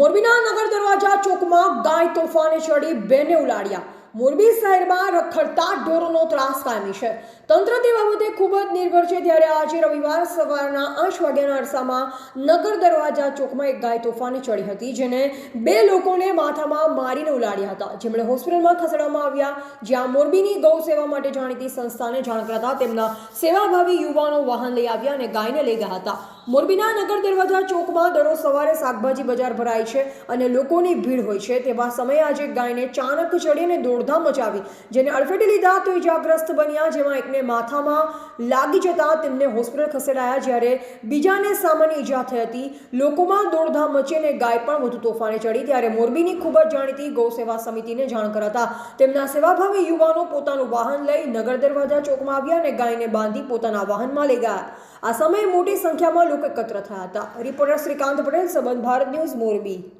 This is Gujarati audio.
મોરબીના નગર દરવાજા ચોકમાં ગાય તોફાને ચડી બેને ઉલાડ્યા. મોરબી શહેરમાં રખડતા ઢોરોનો ત્રાસ કાયમી છે. તંત્ર તે બાબતે ખૂબ જ નિર્ભર છે ત્યારે આજે રવિવાર સવારના આઠ વાગ્યાના અરસામાં નગર દરવાજા ચોકમાં એક ગાય તોફાને ચડી હતી જેને બે લોકોને માથામાં મારીને ઉલાડ્યા હતા. જેમણે હોસ્પિટલમાં ખસેડવામાં આવ્યા. જ્યાં મોરબીની ગૌ સેવા માટે જાણીતી સંસ્થાને જાણ કરતા તેમના સેવાભાવી યુવાનો વાહન લઈ આવ્યા અને ગાયને લઈ ગયા હતા. મોરબીના નગર દરવાજા ચોકમાં દરરોજ સવારે શાકભાજી બજાર ભરાય છે અને લોકોની ભીડ હોય છે. તેવા સમયે આજે ગાયને ચાણક ચડી અને દોડધામ મચાવી જેને અડફેટે લીધા તો ઇજાગ્રસ્ત બન્યા, જેમાં એકને માથામાં લાગી જતા તેમને હોસ્પિટલ ખસેડાયા જ્યારે બીજાને સામાન્ય ઈજા થઈ હતી. લોકોમાં દોડધામ મચી અને ગાય પણ વધુ તોફાને ચડી. ત્યારે મોરબીની ખૂબ જ જાણીતી ગૌ સેવા સમિતિને જાણ કરાતા તેમના સેવાભાવી યુવાનો પોતાનું વાહન લઈ નગર દરવાજા ચોકમાં આવ્યા અને ગાયને બાંધી પોતાના વાહનમાં લઈ ગયા. આ સમયે મોટી સંખ્યામાં લોકો એકત્ર થયા હતા. રિપોર્ટર શ્રીકાંત પટેલ, સંબંધ ભારત ન્યૂઝ, મોરબી.